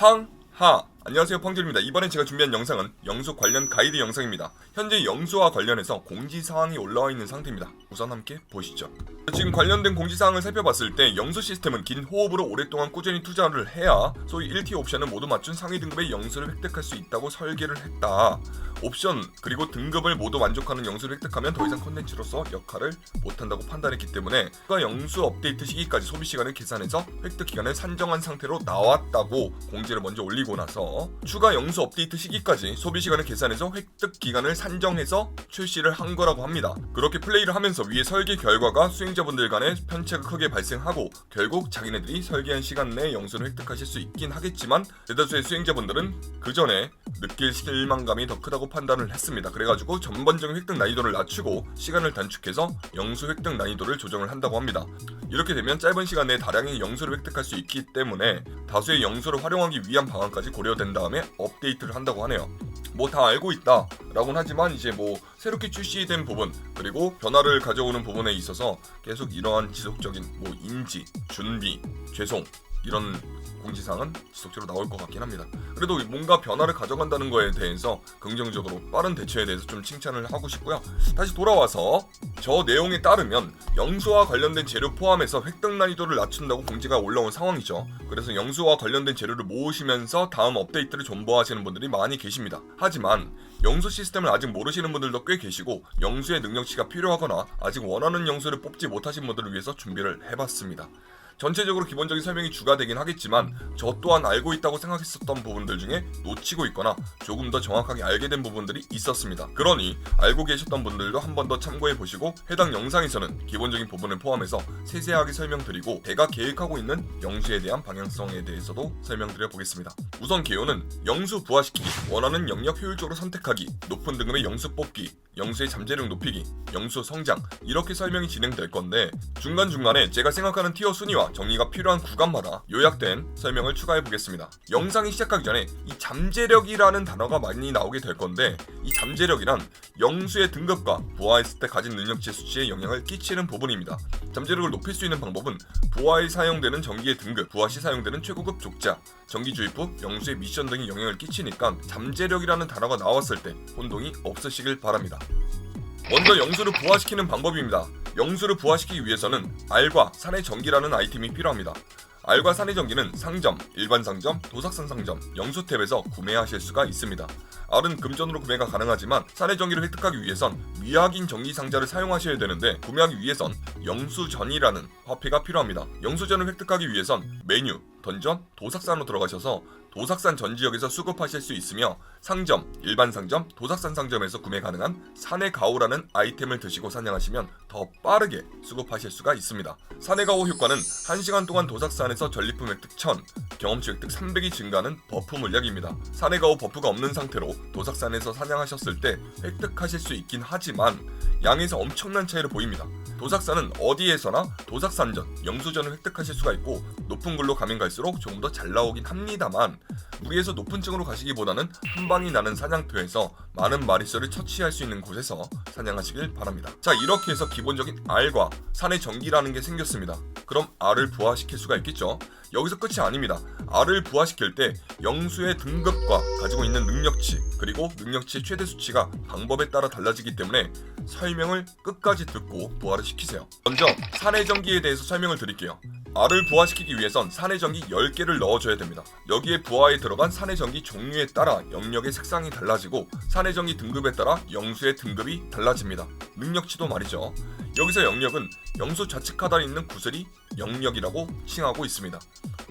팡하 안녕하세요 펑질입니다. 이번에 제가 준비한 영상은 영수 관련 가이드 영상입니다. 현재 영수와 관련해서 공지사항이 올라와 있는 상태입니다. 우선 함께 보시죠. 지금 관련된 공지사항을 살펴봤을 때 영수 시스템은 긴 호흡으로 오랫동안 꾸준히 투자를 해야 소위 1티 옵션을 모두 맞춘 상위 등급의 영수를 획득할 수 있다고 설계를 했다. 옵션 그리고 등급을 모두 만족하는 영수를 획득하면 더 이상 컨텐츠로서 역할을 못한다고 판단했기 때문에 추가 영수 업데이트 시기까지 소비 시간을 계산해서 획득 기간을 산정한 상태로 나왔다고 공지를 먼저 올리고 나서 추가 영수 업데이트 시기까지 소비 시간을 계산해서 획득 기간을 산정해서 출시를 한 거라고 합니다. 그렇게 플레이를 하면서 위의 설계 결과가 수행자분들 간의 편차가 크게 발생하고 결국 자기네들이 설계한 시간 내에 영수를 획득하실 수 있긴 하겠지만 대다수의 수행자분들은 그 전에 느낄 실망감이 더 크다고 판단을 했습니다. 그래가지고 전반적인 획득 난이도를 낮추고 시간을 단축해서 영수 획득 난이도를 조정을 한다고 합니다. 이렇게 되면 짧은 시간 내에 다량의 영수를 획득할 수 있기 때문에 다수의 영수를 활용하기 위한 방안까지 고려 된 다음에 업데이트를 한다고 하네요. 뭐 다 알고 있다 라고는 하지만 이제 뭐 새롭게 출시된 부분 그리고 변화를 가져오는 부분에 있어서 계속 이러한 지속적인 뭐 인지, 준비, 죄송 이런 공지사항은 지속적으로 나올 것 같긴 합니다. 그래도 뭔가 변화를 가져간다는 거에 대해서 긍정적으로 빠른 대처에 대해서 좀 칭찬을 하고 싶고요. 다시 돌아와서 저 내용에 따르면 영수와 관련된 재료 포함해서 획득 난이도를 낮춘다고 공지가 올라온 상황이죠. 그래서 영수와 관련된 재료를 모으시면서 다음 업데이트를 존버하시는 분들이 많이 계십니다. 하지만 영수 시스템을 아직 모르시는 분들도 꽤 계시고 영수의 능력치가 필요하거나 아직 원하는 영수를 뽑지 못하신 분들을 위해서 준비를 해봤습니다. 전체적으로 기본적인 설명이 주가 되긴 하겠지만 저 또한 알고 있다고 생각했었던 부분들 중에 놓치고 있거나 조금 더 정확하게 알게 된 부분들이 있었습니다. 그러니 알고 계셨던 분들도 한 번 더 참고해 보시고 해당 영상에서는 기본적인 부분을 포함해서 세세하게 설명드리고 제가 계획하고 있는 영수에 대한 방향성에 대해서도 설명드려 보겠습니다. 우선 개요는 영수 부화시키기, 원하는 영역 효율적으로 선택하기, 높은 등급의 영수 뽑기, 영수의 잠재력 높이기, 영수 성장 이렇게 설명이 진행될 건데 중간중간에 제가 생각하는 티어 순위와 정리가 필요한 구간마다 요약된 설명을 추가해 보겠습니다. 영상이 시작하기 전에 이 잠재력이라는 단어가 많이 나오게 될 건데 이 잠재력이란 영수의 등급과 부하했을 때 가진 능력치 수치에 영향을 끼치는 부분입니다. 잠재력을 높일 수 있는 방법은 부하에 사용되는 전기의 등급, 부하 시 사용되는 최고급 족자, 전기 주입부, 영수의 미션 등이 영향을 끼치니까 잠재력이라는 단어가 나왔을 때 혼동이 없으시길 바랍니다. 먼저 영수를 부화시키는 방법입니다. 영수를 부화시키기 위해서는 알과 산의 전기라는 아이템이 필요합니다. 알과 산의 전기는 상점, 일반 상점, 도삭산 상점, 영수 탭에서 구매하실 수가 있습니다. 알은 금전으로 구매가 가능하지만 산의 전기를 획득하기 위해선 미확인 전기 상자를 사용하셔야 되는데 구매하기 위해선 영수전이라는 화폐가 필요합니다. 영수전을 획득하기 위해선 메뉴, 던전, 도삭산으로 들어가셔서 도삭산 전 지역에서 수급하실 수 있으며 상점, 일반 상점, 도삭산 상점에서 구매 가능한 산의 가오라는 아이템을 드시고 사냥하시면 더 빠르게 수급하실 수가 있습니다. 산의 가오 효과는 1시간 동안 도삭산에서 전리품 획득 1000, 경험치 획득 300이 증가하는 버프 물약입니다. 산의 가오 버프가 없는 상태로 도삭산에서 사냥하셨을 때 획득하실 수 있긴 하지만 양에서 엄청난 차이를 보입니다. 도삭산은 어디에서나 도삭산전, 영수전을 획득하실 수가 있고 높은 글로 가면 갈수록 조금 더 잘 나오긴 합니다만 무리해서 높은 층으로 가시기보다는 한 방이 나는 사냥터에서 많은 마리수를 처치할 수 있는 곳에서 사냥하시길 바랍니다. 자 이렇게 해서 기본적인 알과 산의 전기라는 게 생겼습니다. 그럼 알을 부화시킬 수가 있겠죠. 여기서 끝이 아닙니다. 알을 부화시킬 때 영수의 등급과 가지고 있는 능력치 그리고 능력치의 최대 수치가 방법에 따라 달라지기 때문에 설명을 끝까지 듣고 부화를 시키세요. 먼저 산의 전기에 대해서 설명을 드릴게요. 알을 부화시키기 위해선 산의 전기 10개를 넣어줘야 됩니다. 여기에 부화에 들어간 산의 전기 종류에 따라 영역의 색상이 달라지고 산의 전기 등급에 따라 영수의 등급이 달라집니다. 능력치도 말이죠. 여기서 영역은 영수 좌측 하단에 있는 구슬이 영역이라고 칭하고 있습니다.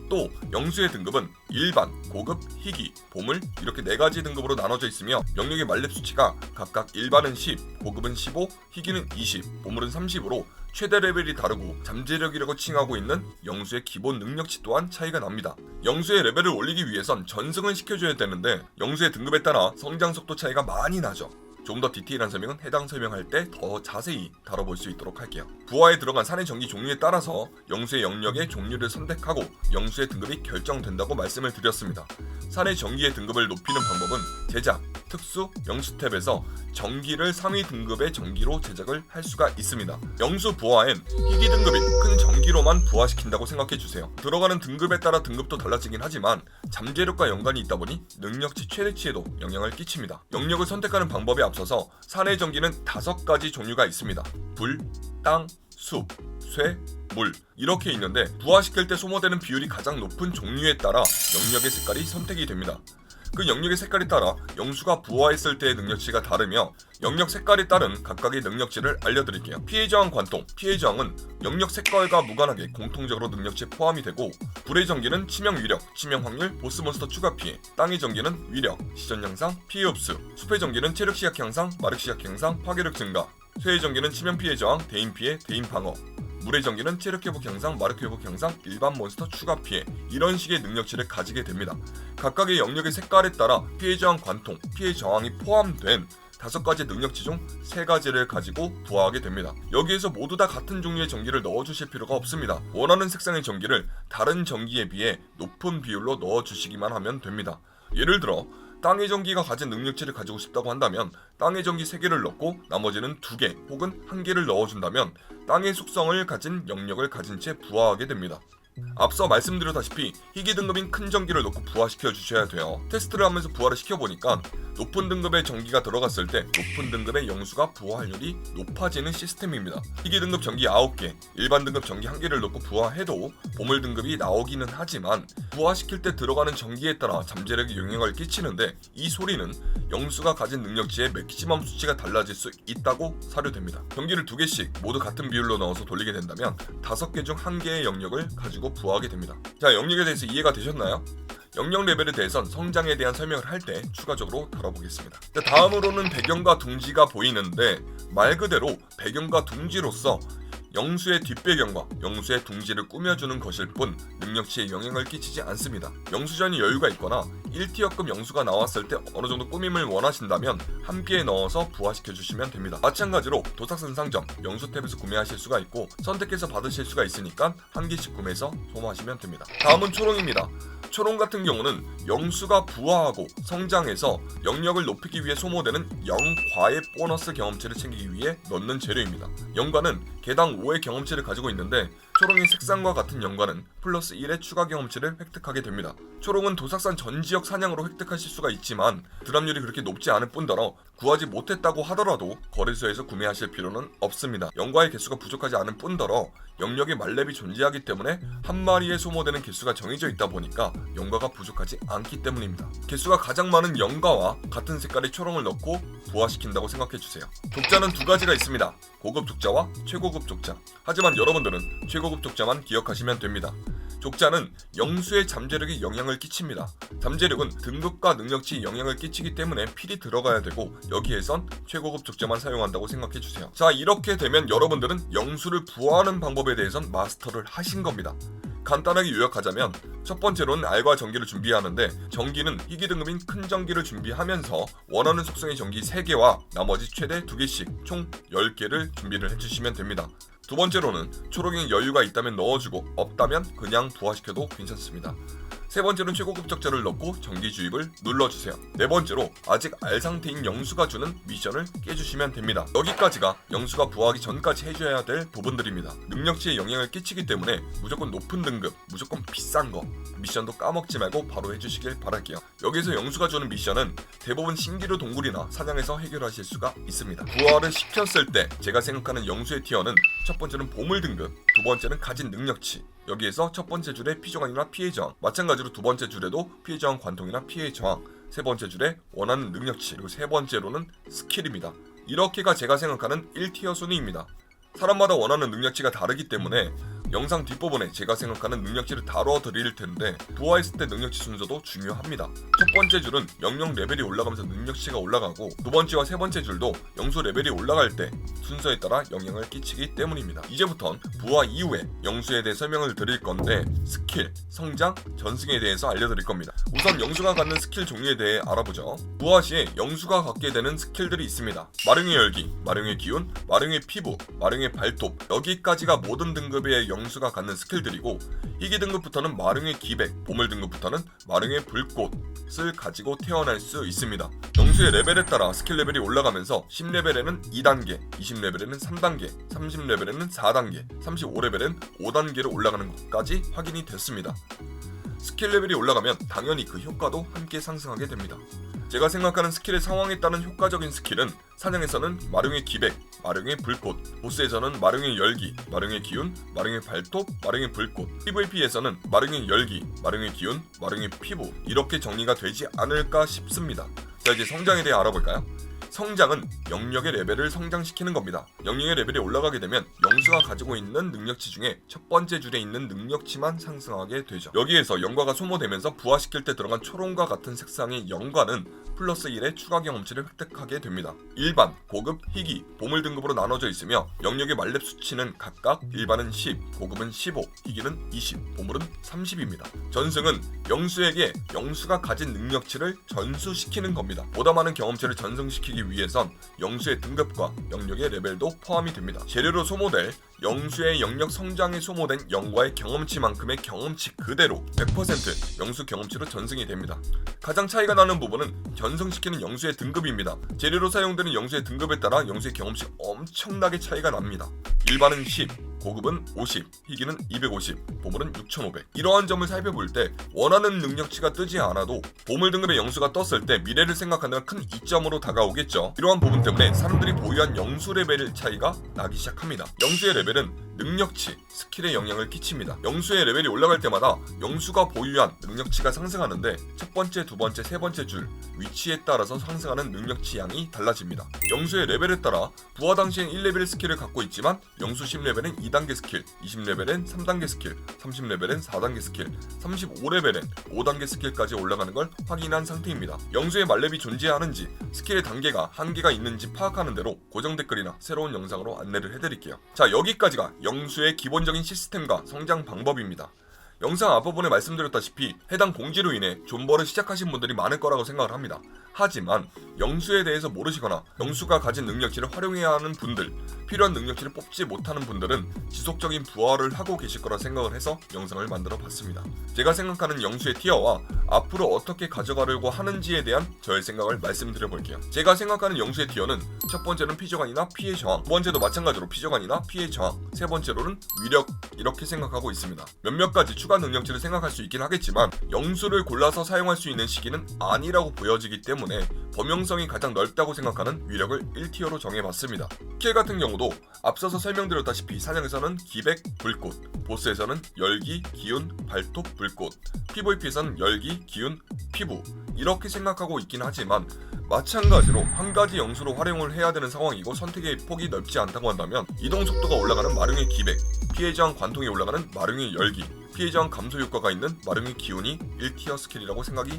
또 영수의 등급은 일반, 고급, 희귀, 보물 이렇게 네 가지 등급으로 나눠져 있으며 영역의 만렙 수치가 각각 일반은 10, 고급은 15, 희귀는 20, 보물은 30으로 최대 레벨이 다르고 잠재력이라고 칭하고 있는 영수의 기본 능력치 또한 차이가 납니다. 영수의 레벨을 올리기 위해선 전승을 시켜줘야 되는데 영수의 등급에 따라 성장 속도 차이가 많이 나죠. 좀 더 디테일한 설명은 해당 설명할 때 더 자세히 다뤄볼 수 있도록 할게요. 부하에 들어간 산의 전기 종류에 따라서 영수의 영역의 종류를 선택하고 영수의 등급이 결정된다고 말씀을 드렸습니다. 산의 전기의 등급을 높이는 방법은 제작, 특수 영수 탭에서 전기를 상위 등급의 전기로 제작을 할 수가 있습니다. 영수 부하엔 희귀 등급인 큰 전기로만 부하시킨다고 생각해 주세요. 들어가는 등급에 따라 등급도 달라지긴 하지만 잠재력과 연관이 있다 보니 능력치 최대치에도 영향을 끼칩니다. 영역을 선택하는 방법에 앞서서 산의 전기는 다섯 가지 종류가 있습니다. 불, 땅, 숲, 쇠, 물 이렇게 있는데 부하시킬 때 소모되는 비율이 가장 높은 종류에 따라 영역의 색깔이 선택이 됩니다. 그 영역의 색깔에 따라 영수가 부하했을 때의 능력치가 다르며 영역 색깔에 따른 각각의 능력치를 알려드릴게요. 피해 저항 관통, 피해 저항은 영역 색깔과 무관하게 공통적으로 능력치에 포함이 되고 불의 전기는 치명 위력, 치명 확률, 보스 몬스터 추가 피해, 땅의 전기는 위력, 시전 향상, 피해 흡수, 숲의 전기는 체력 시약 향상, 마력 시약 향상, 파괴력 증가, 쇠의 전기는 치명 피해 저항, 대인 피해, 대인 방어, 물의 전기는 체력 회복 향상, 마력 회복 향상, 일반 몬스터 추가 피해 이런 식의 능력치를 가지게 됩니다. 각각의 영역의 색깔에 따라 피해 저항 관통, 피해 저항이 포함된 다섯 가지 능력치 중 세 가지를 가지고 부하하게 됩니다. 여기에서 모두 다 같은 종류의 전기를 넣어주실 필요가 없습니다. 원하는 색상의 전기를 다른 전기에 비해 높은 비율로 넣어주시기만 하면 됩니다. 예를 들어 땅의 전기가 가진 능력치를 가지고 싶다고 한다면 땅의 전기 3개를 넣고 나머지는 2개 혹은 1개를 넣어준다면 땅의 속성을 가진 영역을 가진 채 부하하게 됩니다. 앞서 말씀드렸다시피 희귀 등급인 큰 전기를 넣고 부하시켜 주셔야 돼요. 테스트를 하면서 부하를 시켜보니까 높은 등급의 전기가 들어갔을 때 높은 등급의 영수가 부하율이 높아지는 시스템입니다. 희귀 등급 전기 9개, 일반 등급 전기 1개를 넣고 부하해도 보물 등급이 나오기는 하지만 부하시킬 때 들어가는 전기에 따라 잠재력에 영향을 끼치는데 이 소리는 영수가 가진 능력치의 맥시멈 수치가 달라질 수 있다고 사료됩니다. 전기를 두 개씩 모두 같은 비율로 넣어서 돌리게 된다면 다섯 개중한 개의 영역을 가지 고 부하하게 됩니다. 자, 영역에 대해서 이해가 되셨나요? 영역 레벨에 대해선 성장에 대한 설명을 할 때 추가적으로 다뤄보겠습니다. 자, 다음으로는 배경과 둥지가 보이는데 말 그대로 배경과 둥지로서 영수의 뒷배경과 영수의 둥지를 꾸며주는 것일 뿐 능력치에 영향을 끼치지 않습니다. 영수전이 여유가 있거나 1티어급 영수가 나왔을 때 어느 정도 꾸밈을 원하신다면 한 개에 넣어서 부하시켜 주시면 됩니다. 마찬가지로 도착선 상점 영수 탭에서 구매하실 수가 있고 선택해서 받으실 수가 있으니까 한 개씩 구매해서 소모하시면 됩니다. 다음은 초롱입니다. 초롱 같은 경우는 영수가 부하하고 성장해서 영역을 높이기 위해 소모되는 영과의 보너스 경험치를 챙기기 위해 넣는 재료입니다. 영과는 개당 5의 경험치를 가지고 있는데 초롱의 색상과 같은 영과는 플러스 1의 추가 경험치를 획득하게 됩니다. 초롱은 도삭산 전 지역 사냥으로 획득하실 수가 있지만 드랍률이 그렇게 높지 않을 뿐더러 구하지 못했다고 하더라도 거래소에서 구매하실 필요는 없습니다. 영과의 개수가 부족하지 않은 뿐더러 영역의 말렙이 존재하기 때문에 한 마리에 소모되는 개수가 정해져 있다 보니까 영과가 부족하지 않기 때문입니다. 개수가 가장 많은 영과와 같은 색깔의 초롱을 넣고 부화시킨다고 생각해 주세요. 족자는 두 가지가 있습니다. 고급 족자와 최고급 족자. 하지만 여러분들은 최고 급 족자만 기억하시면 됩니다. 족자는 영수의 잠재력에 영향을 끼칩니다. 잠재력은 등급과 능력치에 영향을 끼치기 때문에 필이 들어가야 되고 여기에선 최고급 족자만 사용한다고 생각해 주세요. 자 이렇게 되면 여러분들은 영수를 부하하는 방법에 대해선 마스터를 하신 겁니다. 간단하게 요약하자면 첫 번째로는 알과 전기를 준비하는데 전기는 희귀 등급인 큰 전기를 준비하면서 원하는 속성의 전기 3개와 나머지 최대 2개씩 총 10개를 준비를 해주시면 됩니다. 두 번째로는 초록에 여유가 있다면 넣어주고 없다면 그냥 부화시켜도 괜찮습니다. 세 번째로는 최고급 적자를 넣고 전기 주입을 눌러주세요. 네 번째로 아직 알 상태인 영수가 주는 미션을 깨주시면 됩니다. 여기까지가 영수가 부하기 전까지 해줘야 될 부분들입니다. 능력치에 영향을 끼치기 때문에 무조건 높은 등급, 무조건 비싼 거 미션도 까먹지 말고 바로 해주시길 바랄게요. 여기서 영수가 주는 미션은 대부분 신기루 동굴이나 사냥에서 해결하실 수가 있습니다. 부하를 시켰을 때 제가 생각하는 영수의 티어는 첫 번째는 보물 등급, 두 번째는 가진 능력치, 여기에서 첫 번째 줄에 피저항이나 피해 저항, 마찬가지로 두 번째 줄에도 피해 저항 관통이나 피해 저항, 세 번째 줄에 원하는 능력치, 그리고 세 번째로는 스킬입니다. 이렇게가 제가 생각하는 1티어 순위입니다. 사람마다 원하는 능력치가 다르기 때문에 영상 뒷부분에 제가 생각하는 능력치를 다뤄 드릴 텐데 부하했을 때 능력치 순서도 중요합니다. 첫 번째 줄은 영영 레벨이 올라가면서 능력치가 올라가고 두 번째와 세 번째 줄도 영수 레벨이 올라갈 때 순서에 따라 영향을 끼치기 때문입니다. 이제부턴 부하 이후에 영수에 대해 설명을 드릴 건데 스킬, 성장, 전승에 대해서 알려드릴 겁니다. 우선 영수가 갖는 스킬 종류에 대해 알아보죠. 부하 시에 영수가 갖게 되는 스킬들이 있습니다. 마룡의 열기, 마룡의 기운, 마룡의 피부, 마룡의 발톱 여기까지가 모든 등급의 영 영수가 갖는 스킬들이고 희귀 등급부터는 마룡의 기백, 보물 등급부터는 마룡의 불꽃을 가지고 태어날 수 있습니다. 영수의 레벨에 따라 스킬 레벨이 올라가면서 10레벨에는 2단계, 20레벨에는 3단계, 30레벨에는 4단계, 35레벨엔 5단계로 올라가는 것까지 확인이 됐습니다. 스킬 레벨이 올라가면 당연히 그 효과도 함께 상승하게 됩니다. 제가 생각하는 스킬의 상황에 따른 효과적인 스킬은 사냥에서는 마룡의 기백, 마룡의 불꽃, 보스에서는 마룡의 열기, 마룡의 기운, 마룡의 발톱, 마룡의 불꽃, PVP에서는 마룡의 열기, 마룡의 기운, 마룡의 피부 이렇게 정리가 되지 않을까 싶습니다. 자 이제 성장에 대해 알아볼까요? 성장은 영역의 레벨을 성장시키는 겁니다. 영역의 레벨이 올라가게 되면 영수가 가지고 있는 능력치 중에 첫 번째 줄에 있는 능력치만 상승하게 되죠. 여기에서 영과가 소모되면서 부화시킬 때 들어간 초롱과 같은 색상의 영과는 플러스 1의 추가 경험치를 획득하게 됩니다. 일반, 고급, 희귀, 보물 등급으로 나눠져 있으며 영역의 만렙 수치는 각각 일반은 10, 고급은 15, 희귀는 20, 보물은 30입니다. 전승은 영수에게 영수가 가진 능력치를 전수시키는 겁니다. 보다 많은 경험치를 전승시키기 위해선 영수의 등급과 영역의 레벨도 포함이 됩니다. 재료로 소모될 영수의 영역 성장에 소모된 영과의 경험치만큼의 경험치 그대로 100% 영수 경험치로 전승이 됩니다. 가장 차이가 나는 부분은 전승시키는 영수의 등급입니다. 재료로 사용되는 영수의 등급에 따라 영수의 경험치 엄청나게 차이가 납니다. 일반은 10, 고급은 50, 희귀는 250, 보물은 6500. 이러한 점을 살펴볼 때 원하는 능력치가 뜨지 않아도 보물 등급의 영수가 떴을 때 미래를 생각하는 큰 이점으로 다가오겠죠. 이러한 부분 때문에 사람들이 보유한 영수 레벨 차이가 나기 시작합니다. 영수의 레벨은 능력치, 스킬에 영향을 끼칩니다. 영수의 레벨이 올라갈 때마다 영수가 보유한 능력치가 상승하는데 첫 번째, 두 번째, 세 번째 줄 위치에 따라서 상승하는 능력치 양이 달라집니다. 영수의 레벨에 따라 부하 당시엔 1레벨 스킬을 갖고 있지만 영수 10레벨은 2단계 스킬, 20레벨엔 3단계 스킬, 30레벨엔 4단계 스킬, 35레벨엔 5단계 스킬까지 올라가는 걸 확인한 상태입니다. 영수의 말렙이 존재하는지 스킬의 단계가 한계가 있는지 파악하는 대로 고정 댓글이나 새로운 영상으로 안내를 해드릴게요. 자 여기까지가 영수의 기본적인 시스템과 성장 방법입니다. 영상 앞부분에 말씀드렸다시피 해당 공지로 인해 존버를 시작하신 분들이 많을 거라고 생각을 합니다. 하지만 영수에 대해서 모르시거나 영수가 가진 능력치를 활용해야 하는 분들, 필요한 능력치를 뽑지 못하는 분들은 지속적인 부활을 하고 계실 거라 생각을 해서 영상을 만들어 봤습니다. 제가 생각하는 영수의 티어와 앞으로 어떻게 가져가려고 하는지에 대한 저의 생각을 말씀드려 볼게요. 제가 생각하는 영수의 티어는 첫 번째는 피저간이나 피해 저항, 두 번째도 마찬가지로 피저간이나 피해 저항, 세 번째로는 위력 이렇게 생각하고 있습니다. 몇몇 가지 추가 능력치를 생각할 수 있긴 하겠지만 영수를 골라서 사용할 수 있는 시기는 아니라고 보여지기 때문에 범용성이 가장 넓다고 생각하는 위력을 1티어로 정해봤습니다. 킬 같은 경우도 앞서서 설명드렸다시피 사냥에서는 기백, 불꽃, 보스에서는 열기, 기운, 발톱, 불꽃, PVP에서는 열기, 기운, 피부 이렇게 생각하고 있긴 하지만 마찬가지로 한 가지 영수로 활용을 해야 되는 상황이고 선택의 폭이 넓지 않다고 한다면 이동 속도가 올라가는 마룡의 기백, 피해 저항 관통이 올라가는 마룡의 열기, 피해 저항 감소 효과가 있는 마룡의 기운이 1티어 스킬이라고 생각이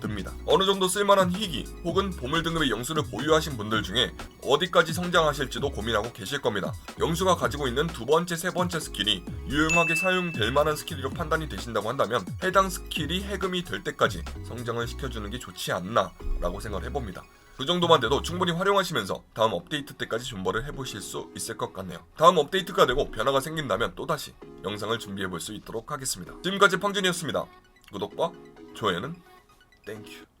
듭니다. 어느 정도 쓸만한 희귀 혹은 보물 등급의 영수를 보유하신 분들 중에 어디까지 성장하실지도 고민하고 계실 겁니다. 영수가 가지고 있는 두 번째, 세 번째 스킬이 유용하게 사용될 만한 스킬로 판단이 되신다고 한다면 해당 스킬이 해금이 될 때까지 성장을 시켜주는 게 좋지 않나 라고 생각을 해봅니다. 그 정도만 돼도 충분히 활용하시면서 다음 업데이트 때까지 존버를 해보실 수 있을 것 같네요. 다음 업데이트가 되고 변화가 생긴다면 또다시 영상을 준비해 볼 수 있도록 하겠습니다. 지금까지 펑준이었습니다. 구독과 좋아요는 땡큐.